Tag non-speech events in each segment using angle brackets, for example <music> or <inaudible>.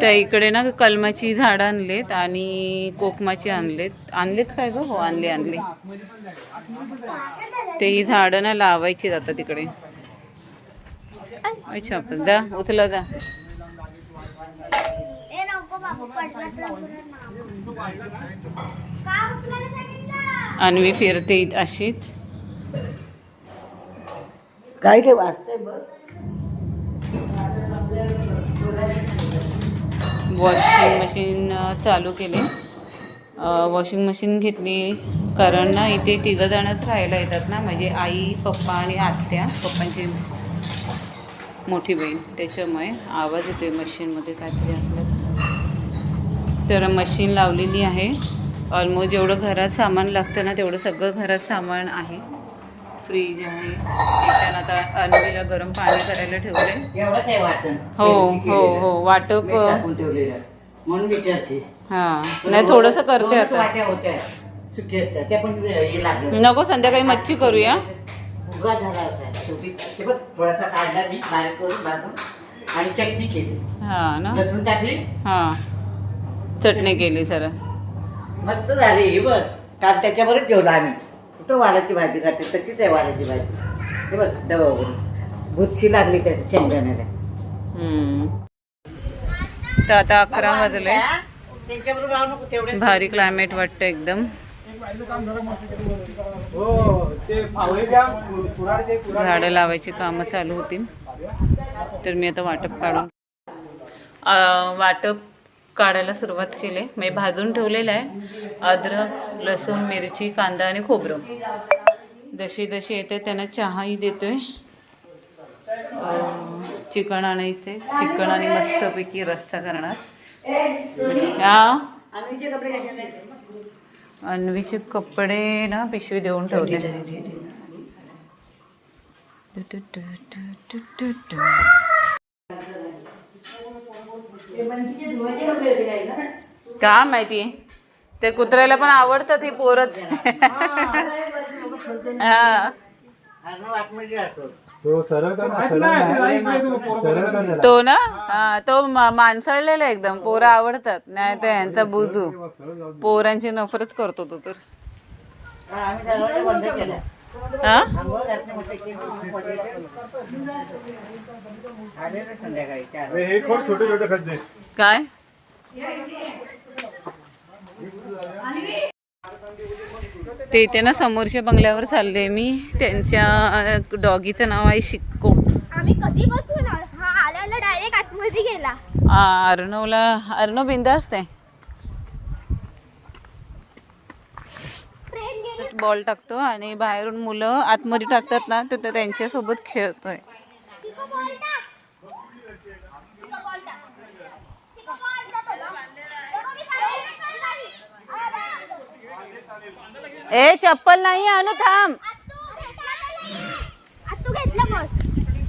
त्या इकडे ना कलमाची झाडं आणलेत आणि कोकमाची आणलेत. आणलेत काय गं? हो आणले आणले. ते ही झाडं ना लावायची आता तिकडे. अच्छा आपण दा उचला दा अन्वी फिरते अशीच. काय ते वाचतंय बघ. वॉशिंग मशीन चालू केले. वॉशिंग मशीन घेतली. कारण ना इथे तिघंजणंच राहायला येतात ना. म्हणजे आई पप्पा आणि आत्या. पप्पांची मोठी बहीण. त्याच्यामुळे आवाज येतोय मशीनमध्ये काहीतरी असलं तर मशीन लावलेली आहे. ऑलमोस्ट जेवढं घरात सामान लागतं ना तेवढं सगळं घरात सामान आहे. फ्रीज आहे आता अन्वीला गरम पाणी करायला ठेवले एवढंच आहे वाटण. हो हो हो वाटप मीठ टाकून ठेवलेलं. म्हणून विचारते. हा नाही थोडस करते दोनच आता. वाट्या होत्या. सुके होत्या. त्या पण हे लागलं. नको संध्याकाळी मच्छी करूया. उगा झाला होता. शेवटी ते बघ थोडासा काढला मी बारीक करून भाजून आणि चटणी केली. हा ना? लसूण टाकली. हा. चटणी केली सर मस्त झाली हे बघ. काल त्याच्यावरच जेवलो आम्ही. कुठं वालाची भाजी खाते तशीच आहे वालाची भाजी. हे बघ डबा वगैरे. गुच्छी लागली त्या शेंगदाण्याला. तर आता अकरा वाजले. त्यांच्याबरोबर जाऊ नको तेवढे भारी क्लायमेट वाटतं एकदम. हो झाडं लावायची कामं चालू होती तर मी आता वाटप काढून वाटप काढायला सुरुवात केली. मी भाजून ठेवलेलं आहे. अद्रक लसूण मिरची कांदा आणि खोबरं. जशी जशी येते त्यांना चहाही देतोय. चिकन आणायचे. चिकन आणि मस्तपैकी रस्सा करणार. हा? अन्वीचे कपडे ना पिशवी देऊन ठेवले. का माहिती? ते कुत्र्याला पण आवडतात ही पोरच. हा. तो सरळ कर ना. तो ना? हा तो माणसाळलेला एकदम. पोरं आवडतात. नाही तर यांचा बुजू. पोरांची नफरत करतो तो तर. छोटे छोटे खड्डे? काय? ते इथे ना समोरच्या बंगल्यावर चालले मी. त्यांच्या डॉगीचं नाव आहे शिक्को. आम्ही कधी बसून हा आल्याला डायरेक्ट आतमध्ये गेला. आ, अर्णवला अर्णव बिंदा असते ट्रेन गेली बॉल टाकतो आणि बाहेरून मुलं आतमध्ये टाकतात ना तर ते त्यांच्यासोबत खेळतोय. बॉल टाक. तिको बॉल टाक. तिको बॉल टाक तिको मी काढली, मी काढली. अरे, ए चप्पल नाही आणू थांब आत्तू घेतला का नाही? आत्तू घेतला मग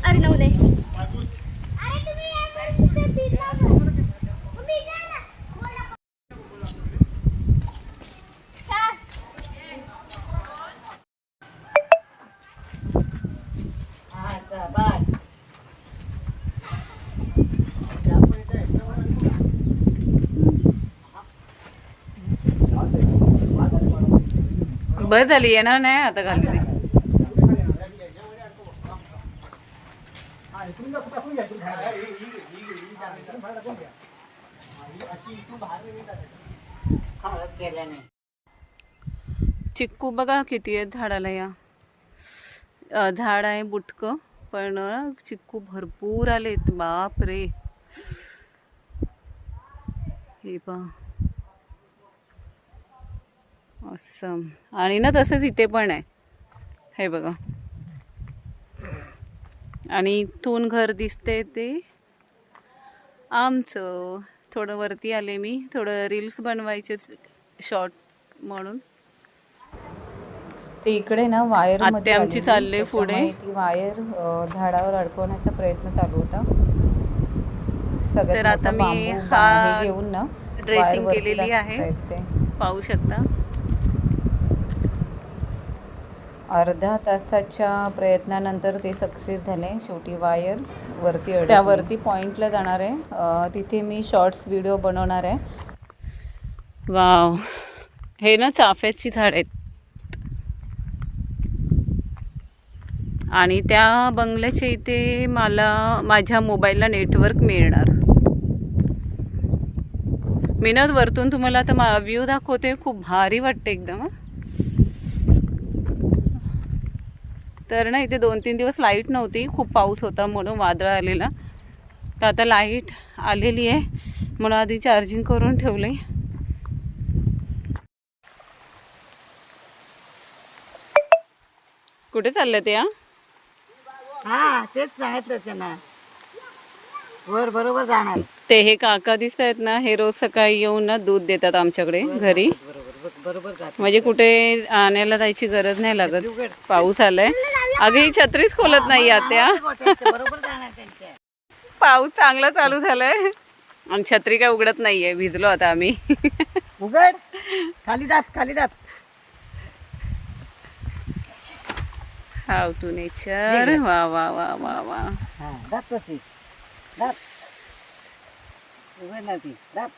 अर्णवने अरे तुम्ही या वर्षी तर दिला ना. मग मी द्या ना. बोला. चल. बरं झाली येणार नाही आता घालली ती चिक्कू बघा किती आहेत झाडाला या. झाड आहे बुटकं. पण चिक्कू भरपूर आलेत बाप रे हे पा असं. आणि ना तसंच इथे पण आहे. हे बघा. आणि इथून घर दिसते ते. आमचं. थोडं वरती आले मी. थोडं रील्स बनवायचे शॉर्ट म्हणून. ते इकडे ना वायर आत्या आमची चालले पुढे. ती वायर अ, झाडावर अडकवण्याचा प्रयत्न चालू होता. सगळ्यात तर आता मोठा मी बांबू हा हे घेऊन ना ड्रेसिंग वरती केलेली आहे. पाहू शकता. अर्धा तासाच्या प्रयत्नानंतर ते सक्सेस झाले. शेवटी वायर वरती अडकली. त्यावरती पॉईंटला जाणार आहे. अं, तिथे मी शॉर्ट्स व्हिडिओ बनवणार आहे. वाव. हे ना चाफ्याची झाड आहेत. आणि त्या बंगल्याच्या इथे मला माझ्या मोबाईलला नेटवर्क मिळणार. मी वरतून तुम्हाला आता मा व्ह्यू दाखवते. खूप भारी वाटते एकदम तर ना इथे दोन तीन दिवस लाइट नव्हती. खूप पाऊस होता म्हणून वादळ आलेला. तर आता लाइट आलेली आहे. म्हणून आधी चार्जिंग करून ठेवलं कुठे चाललं ते हा? हा तेच सांगितलं त्यांना वर बरोबर जाणार. ते हे काका दिसत आहेत ना हे रोज सकाळी येऊन ना दूध देतात आमच्याकडे घरी. बरोबर बरोबर जात. म्हणजे कुठे आणायला जायची गरज नाही लागत. पाऊस आलाय. अगं ही छत्रीच खोलत नाही आत्या बरोबर जाणार त्यांच्या. पाऊस चांगला चालू झालाय. आणि छत्री काय उघडत नाहीये भिजलो आता आम्ही. उघड. खाली दाब खाली दाब. हाव टू नेचर वा वा वा वा वा हा दाब तशी दाब उघड ना ती दाब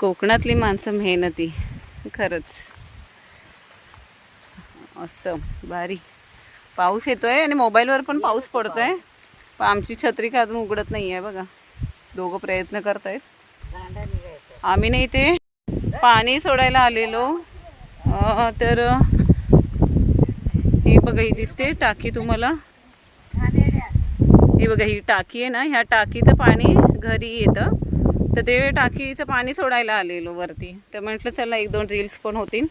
कोकणातली माणसं मेहनती. खरंच. असं भारी. पाऊस येतोय आणि मोबाईलवर पण पाऊस पडतोय. पण आमची छत्री काय अजून उघडत नाही आहे बघा. दोघं प्रयत्न करतायत. आम्ही नाही ते पाणी सोडायला आलेलो. तर ही बघा ही दिसते टाकी तुम्हाला. ही बघा ही टाकी आहे ना ह्या टाकीचं पाणी घरी येतं. तर ते टाकीचं पाणी सोडायला आलेलो वरती. तर म्हटलं चला एक दोन रील्स पण होतील.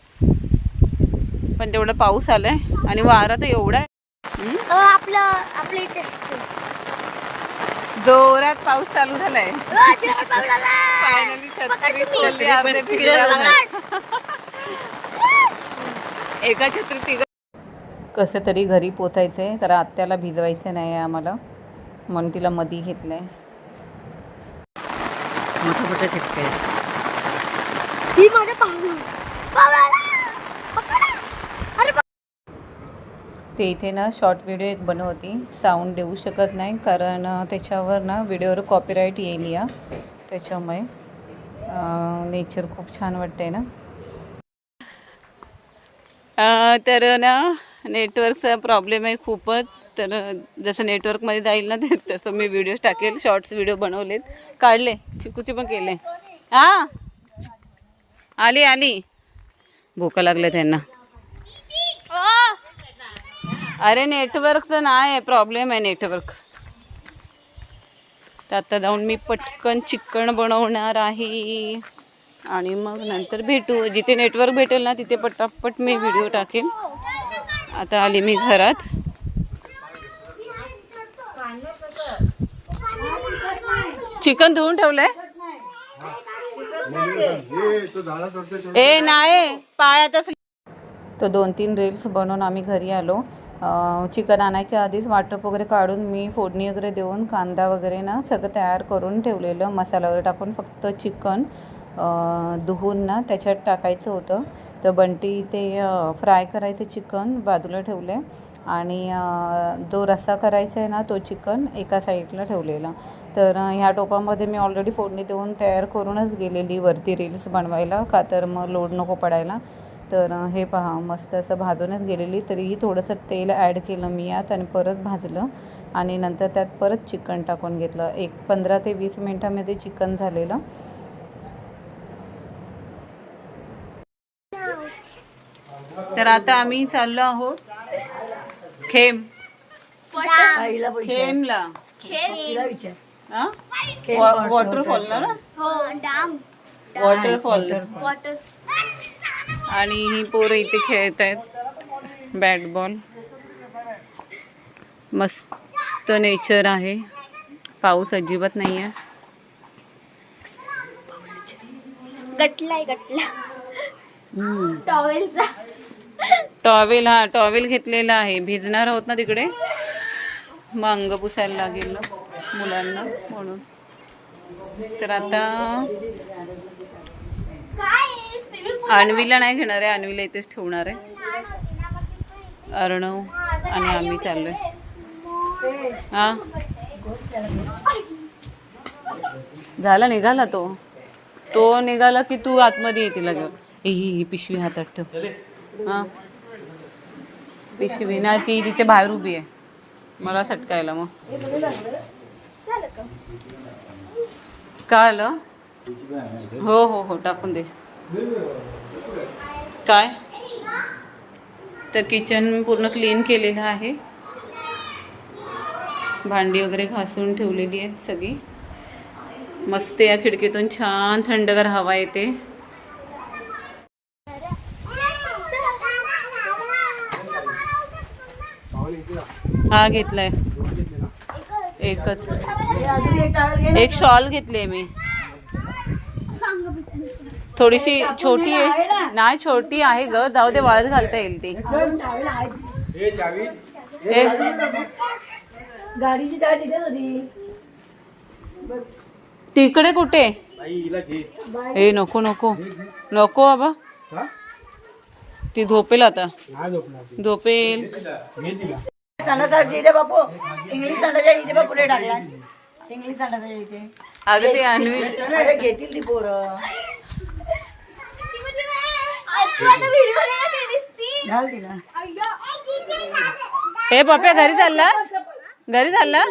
पण तेवढं पाऊस आलाय आणि वारा तर एवढा आहे. आपलं आपलं इथे जोरात पाऊस चालू झालाय. फायनली छत्री खोलली. एका छत्री तिघ कसं तरी घरी पोचायचं तर आत्याला भिजवायचं नाही आहे आम्हाला. म्हणून तिला मधी घेतलं आहे मोठं मोठं चिटके ही माझं पाऊल पाऊल आला. पकडा. अरे बा- ते इथे ना शॉर्ट व्हिडिओ एक बनवती. साऊंड देऊ शकत नाही कारण त्याच्यावर ना व्हिडिओवर कॉपीराईट येईल या त्याच्यामुळे नेचर खूप छान वाटते ना. तर ना नेटवर्कचा प्रॉब्लेम आहे खूपच. तर जसं नेटवर्कमध्ये जाईल ना ते <laughs> तसं मी व्हिडिओ टाकेल शॉर्ट्स व्हिडिओ बनवलेत. काढले चिकूचे पण केले. हां आली आली. भूका लागल्या त्यांना. अरे नेटवर्कचं नाही प्रॉब्लेम आहे नेटवर्क तर आता जाऊन मी पटकन चिकन बनवणार आहे. आणि मग नंतर भेटू. जिथे नेटवर्क भेटेल ना तिथे पटापट मी व्हिडिओ टाकेन. आता आली मी घरात. चिकन धुवून ठेवलंय? ए नाही. पायातच तो दोन तीन रील्स बनवून आम्ही घरी आलो. चिकन आणायच्या आधीच वाटप वगैरे काढून मी फोडणी वगैरे देऊन कांदा वगैरे ना सगळं तयार करून ठेवलेलं. मसाला वगैरे टाकून फक्त चिकन धुवून ना त्याच्यात टाकायचं होतं. तर बंटी ते फ्राय करायचं चिकन बाजूला ठेवले आणि जो रस्सा करायचा आहे ना तो चिकन एका साईडला ठेवलेला. तर ह्या टोपामध्ये मी ऑलरेडी फोडणी देऊन तयार करूनच गेलेली वरती रील्स बनवायला. का तर मग लोड नको पडायला. तर हे पहा मस्त असं भाजूनच गेलेली. तरीही थोडंसं तेल ॲड केलं मी यात आणि परत भाजलं. आणि नंतर त्यात परत चिकन टाकून घेतलं. एक पंधरा ते वीस मिनटामध्ये चिकन झालेलं. तर आता आम्ही चाललो आहोत खेम. खेमला. हा? वॉ- वॉटरफॉलला ना? हो डाम. वॉटरफॉल वॉटर आणि ही पोरं इथे खेळत आहेत. बॅट बॉल मस्त नेचर आहे. पाऊस अजिबात नाही आहे गटलाय गटला. टॉवेलचा. टॉवेल हा टॉवेल घेतलेला आहे. भिजणार आहोत ना तिकडे? मग अंग पुसायला लागेल ना मुलांना म्हणून. तर आता आणवीला नाही घेणार आहे. आणवीला इथेच ठेवणार आहे. अर्णव आणि आम्ही चाललोय. हा? झाला निघाला तो. तो निघाला की तू आतमध्ये येते लगेच ही ही पिशवी हातात ठेव. हा? पिशवी. ना ती तिथे बाहेर उभी आहे. मला सटकायला मग. काय आलं? हो हो हो. टाकून दे. काय? तर किचन पूर्ण क्लीन केलेलं आहे. भांडी वगैरे घासून ठेवलेली आहेत सगळी. मस्त या खिडकीतून छान थंडगार हवा येते. हा घेतलाय. एकच. एक शॉल घेतली मी. थोडीशी छोटी आहे. नाही छोटी आहे ग. जाऊ दे वाळत घालता येईल ती. हे चावी. हे? गाडीची चावी तिथेच होती. तिकडे कुठे? बाई हिला घे. ए नको नको. नको बाबा. हा? ती झोपेल आता. झोपेल. इथे बापू. इंग्लिश सांडाच्या इथे बघ कुठे टाकला इंग्लिश सांडाच्या इथे अगं ते घेतील ती पोरं तू आता व्हिडिओ नाही ना केलीस ती घाल तिला. हे पप्या घरी चाललास? घरी चालला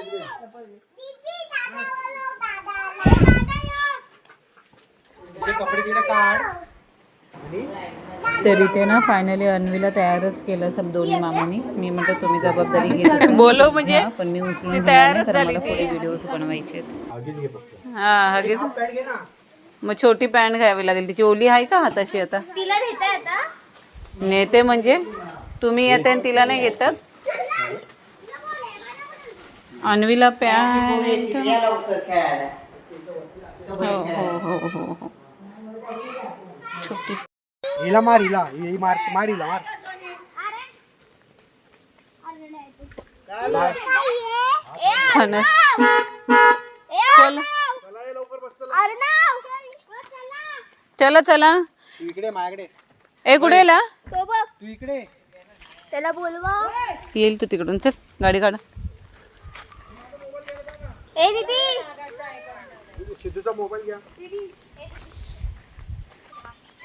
तर इथे ना फायनली अन्वीला तयारच केलं सब दोन्ही मामांनी. मी म्हटलं तुम्ही जबाबदारी घे <laughs> बोलो म्हणजे पण मी उचलून मला पुढे व्हिडिओज बनवायचे हा हगीच पॅड घे ना. मग छोटी पॅन्ट घ्यावी लागेल तिची ओली आहे का हाताशी आता तिला नेता आता नेते म्हणजे तुम्ही येते आणि तिला नाही घेतात अन्वीला पॅन्ट हो हो हो हो हो छोटी हिला मार हिला ही मार मार हिला मार. फणस चल अर्णव चला चला. तू इकडे माझ्याकडे ए कुठे ला तो बघ. तू इकडे. त्याला बोलवा. येईल तू तिकडून. चल गाडी काढ. ए दीदी. सिद्धूचा मोबाईल घ्या.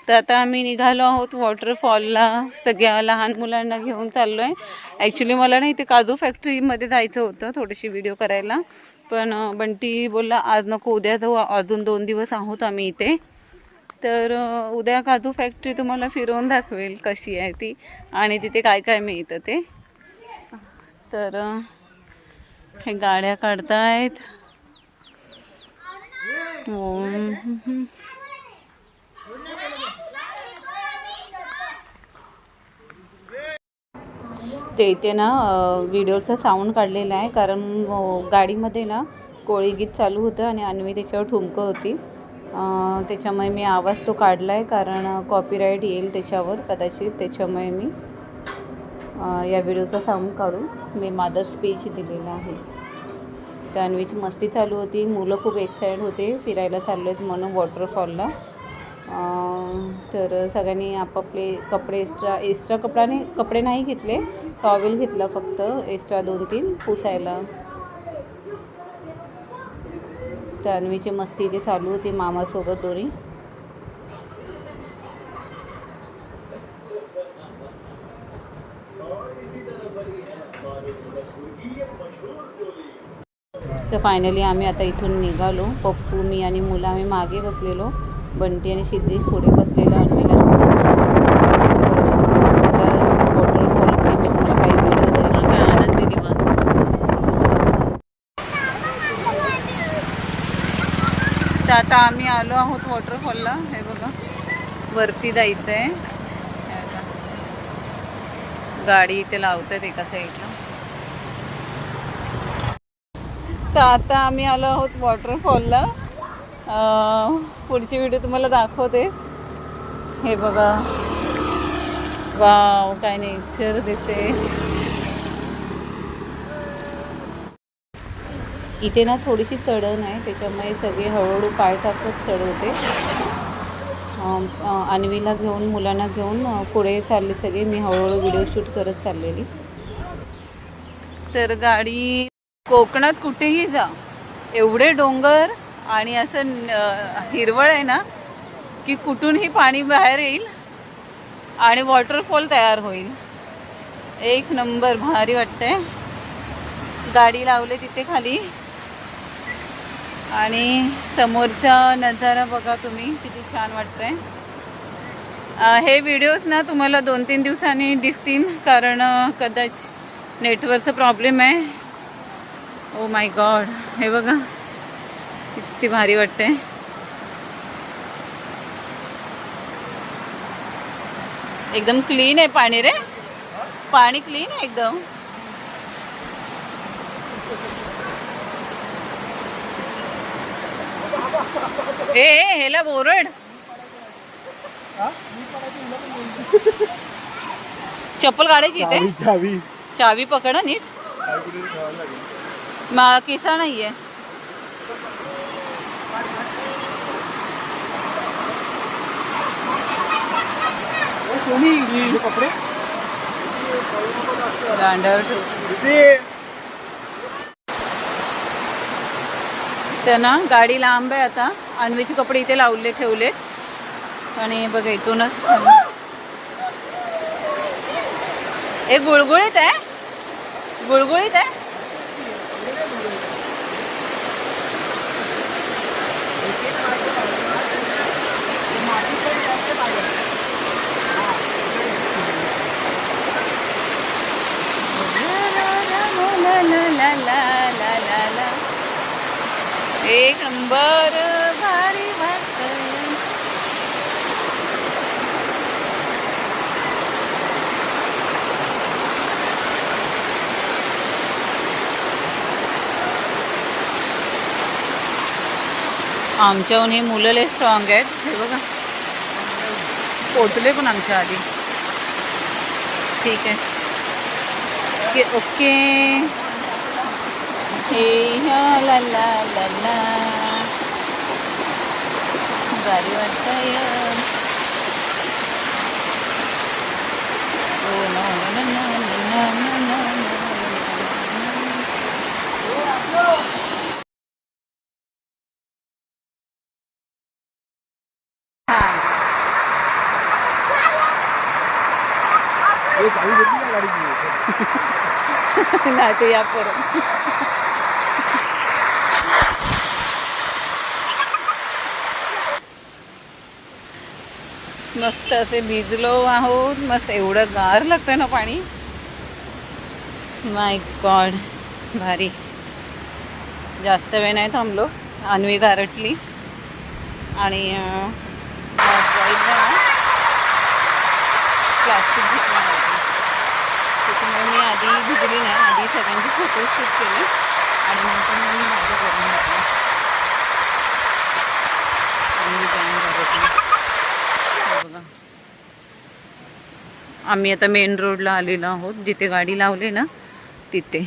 तर आता आम्ही निघालो आहोत वॉटरफॉलला. सगळ्या लहान मुलांना घेऊन चाललो आहे ॲक्च्युली मला ना इथे काजू फॅक्टरीमध्ये जायचं होतं थोडीशी व्हिडिओ करायला. पण बंटी बोलला आज नको उद्या जाऊ. अजून दोन दिवस आहोत आम्ही इथे. तर उद्या काजू फॅक्टरी तुम्हाला फिरवून दाखवेल कशी आहे ती आणि तिथे काय काय मिळतं ते. तर हे गाड्या काढतायत. हो ते इथे ना व्हिडिओचा साऊंड काढलेला आहे. कारण गाडीमध्ये ना कोळी गीत चालू होतं आणि अन्वी त्याच्यावर ठुमकं होती. त्याच्यामुळे मी आवाज तो काढला आहे कारण कॉपीराईट येईल त्याच्यावर कदाचित त्याच्यामुळे मी या व्हिडिओचा साऊंड काढून मी मादर स्पीच दिलेला आहे. तर मस्ती चालू होती मुलं खूप एक्साईट होते फिरायला चाललो आहेत म्हणून वॉटरफॉलला तर सगळ्यांनी आपापले कपडे एक्स्ट्रा एक्स्ट्रा कपडाने कपडे नाही घेतले टॉवेल घेतला फक्त एक्स्ट्रा दोन तीन पुसायला. तर मस्ती इथे चालू होती मामासोबत दोन्ही. तर फायनली आम्ही आता इथून निघालो. पप्पू मी आणि मुलं आम्ही मागे बसलेलो. बंटी आणि सिद्धेश पुढे बसलेलो. अन्वीला तर आता वॉटरफॉलचे मी तुम्हाला काही व्हिडिओ दाखवते आनंदी निवास तर आता आम्ही आलो आहोत वॉटरफॉलला. हे बघा वरती जायचं आहे गाडी इथे आहेत एका साईडला तर आता आम्ही आलो आहोत वॉटरफॉलला. पुढची व्हिडिओ तुम्हाला दाखवते. हे बघा. वाव काय नेचर दिसते. इथे ना थोडीशी चढण आहे त्याच्यामुळे सगळे हळूहळू पाय टाकत चढवते. अन्वीला घेऊन मुलांना घेऊन पुढे चालले सगळे. मी हळूहळू व्हिडिओ शूट करत चाललेली. तर गाडी कोकणात कुठेही जा. एवढे डोंगर आणि असं हिरवळ आहे ना की कुठूनही पाणी बाहेर येईल आणि वॉटरफॉल तयार होईल. एक नंबर भारी वाटतंय. गाडी लावले तिथे खाली. आणि समोरचा नजारा बघा तुम्ही किती छान वाटतंय. हे व्हिडिओज ना तुम्हाला दोन तीन दिवसांनी दिसतील कारण कदाच नेटवर्कचा प्रॉब्लेम आहे. ओ माय गॉड हे बघा किती भारी वाटते एकदम क्लीन आहे पाणी रे. पाणी क्लीन आहे एकदम. ए हेला बोरड. चप्पल काढायची इथे? चावी चावी. पकडा नीट. मा किसा नाहीये. कोणी हे कपडे दांड्यावर ठेव. त्यांना ना गाडी लांब आहे आता. अन्वीचे कपडे इथे लावले ठेवले. आणि बघा इथूनच. हे गुळगुळीत आहे. गुळगुळीत आहे. ला ला ला ला ला ला ला. एक नंबर भारी आमच्याहून हे मुलं लय स्ट्रॉंग आहेत. हे बघा. पोचले पण आमच्या आधी. ठीक आहे. ओके. ओके हे ह्या ला ला ला ला भारी वाटतंय ओ no no no no no no no no. हे चावी घेतली ना गाडीची नाही ते या परत मस्त असे भिजलो आहोत. मस्त एवढं गार लागतं ना पाणी. माय गॉड भारी. जास्त वेळ नाही थांबलो. अन्वी गारटली. आणि प्लास्टिक घेतलं त्याच्यामुळे मी आधी भिजली नाही. आधी सगळ्यांचे फोटो शूट केले. आणि नंतर मग मी माझं करून घेतलं आणि मी जॉईन झाले हे बघा आम्ही आता मेन रोडला आलेलो आहोत. जिथे गाडी लावली ना तिथे.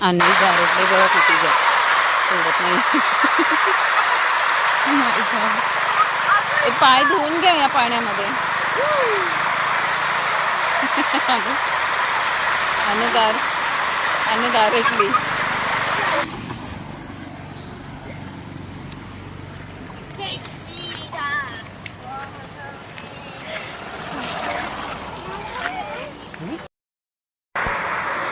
आणि गारटले बघा किती जा सोडत नाही. Oh पाय धुवून घ्या या पाण्यामध्ये. <laughs> अनुगार अनुगारटली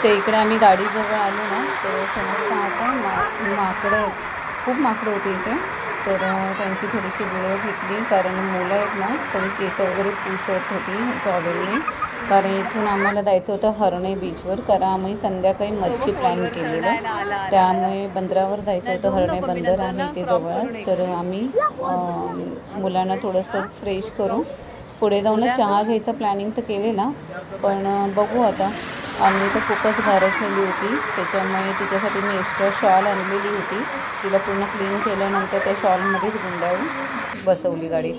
ते इकडे आम्ही गाडीजवळ आलो ना तर समोर पाहता मा माकडं खूप माकडं होती इथे. तर त्यांची थोडीशी वेळ घेतली कारण मुलं आहेत ना सगळी केस वगैरे पुसत होती टॉवेलने कारण इथून आम्हाला जायचं होतं हरणे बीचवर कारण आम्ही संध्याकाळी मच्छी प्लॅन केलेलं. त्यामुळे बंदरावर जायचं होतं हरणे बंदर आहे इथे जवळच. तर आम्ही मुलांना थोडंसं फ्रेश करू पुढे जाऊन चहा घ्यायचं प्लॅनिंग तर केलेला. पण बघू आता. आम्ही तर खूपच घारटलेली होती. त्याच्यामुळे तिच्यासाठी मी एक्स्ट्रा शॉल आणलेली होती. तिला पूर्ण क्लीन केल्यानंतर त्या शॉलमध्येच गुंडाळून बसवली गाडीत.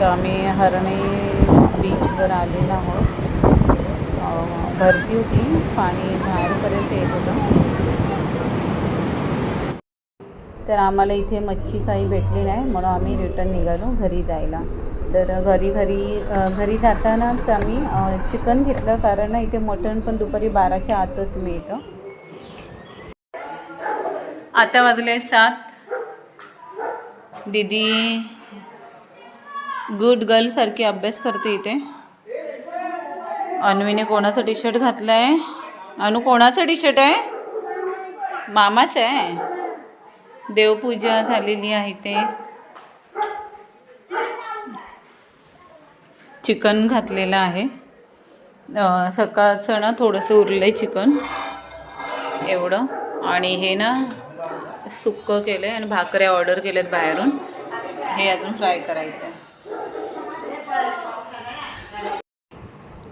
तर आम्ही हरणे बीचवर आलेलो आहोत. भरती होती. पाणी बाहेरपर्यंत येत होतं. तर आम्हाला इथे मच्छी काही भेटली नाही. म्हणून आम्ही रिटर्न निघालो घरी जायला. तर घरी घरी घरी जातानाच आम्ही चिकन घेतलं. कारण इथे मटण पण दुपारी बाराच्या आतच मिळतं. आता वाजले सात. दीदी गुड गर्ल सारखी अभ्यास करते इथे. अन्वीने कोणाचा टी शर्ट घातलंय? अनु कोणाचं टी शर्ट आहे? मामाच आहे. देवपूजा झालेली आहे ते चिकन घातलेलं आहे. सकाळचं ना थोडंसं उरलं आहे चिकन. एवढं. आणि हे ना सुक्कं केलं आहे आणि भाकऱ्या ऑर्डर केल्यात बाहेरून. हे अजून फ्राय करायचं आहे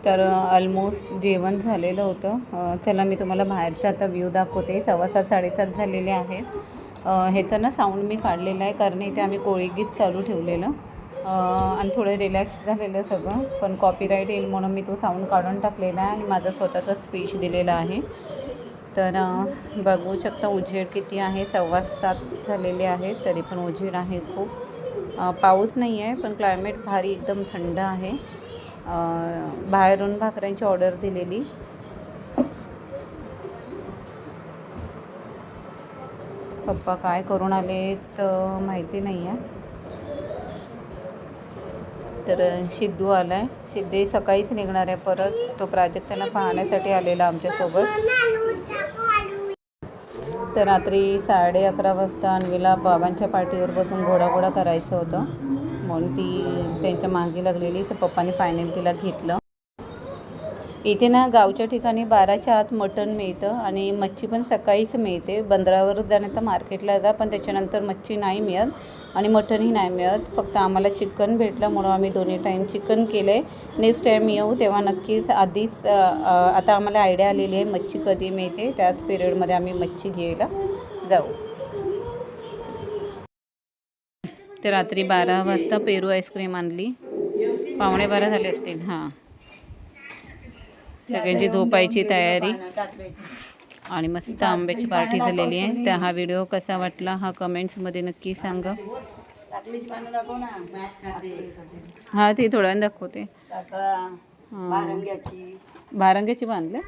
तर ऑलमोस्ट जेवण झालेलं होतं. चला मी तुम्हाला बाहेरचा आता व्ह्यू दाखवते. सव्वा सात साडेसात झालेले आहेत ह्याचं ना साऊंड मी काढलेला आहे. कारण इथे आम्ही कोळीगीत चालू ठेवलेलं. आणि थोडं रिलॅक्स झालेलं सगळं. पण कॉपीराईट येईल म्हणून मी तो साऊंड काढून टाकलेला आहे आणि माझा स्वतःचा स्पीच दिलेला आहे. तर बघू शकता उजेड किती आहे. सव्वा सात झालेले आहेत तरी पण उजेड आहे खूप. पाऊस नाही आहे पण क्लायमेट भारी एकदम थंड आहे. बाहेरून भाकऱ्यांची ऑर्डर दिलेली. पप्पा काय करून आले तर माहिती नाही आहे तर सिद्धू आला आहे सिद्धे सकाळीच निघणार आहे परत. तो प्राजक्ताला पाहण्यासाठी आलेला आमच्यासोबत. तर रात्री साडे अकरा वाजता अन्वीला बाबांच्या पाठीवर बसून घोडाघोडा करायचं होतं. म्हणून ती त्यांच्या मागे लागलेली. तर पप्पाने फायनल तिला घेतलं. इथे ना गावच्या ठिकाणी बाराच्या आत मटण मिळतं आणि मच्छी पण सकाळीच मिळते. बंदरावर जाण्यात तर मार्केटला जा पण त्याच्यानंतर मच्छी नाही मिळत आणि मटणही नाही मिळत. फक्त आम्हाला चिकन भेटलं म्हणून आम्ही दोन्ही टाईम चिकन केलं. आहे नेक्स्ट टाईम येऊ तेव्हा नक्कीच आधीच आता आम्हाला आयडिया आलेली आहे मच्छी कधी मिळते. त्याच पिरियडमध्ये आम्ही मच्छी घ्यायला जाऊ. तर रात्री बारा वाजता पेरू आईस्क्रीम आणली. पावणे बारा झाले असतील हां. सगळ्यांची झोपायची तयारी. आणि मस्त आंब्याची पार्टी झालेली आहे. तर हा व्हिडिओ कसा वाटला हा कमेंट्समध्ये नक्की सांगा. हा ते थोड्या दाखवते. बारंग्याची. बांधले?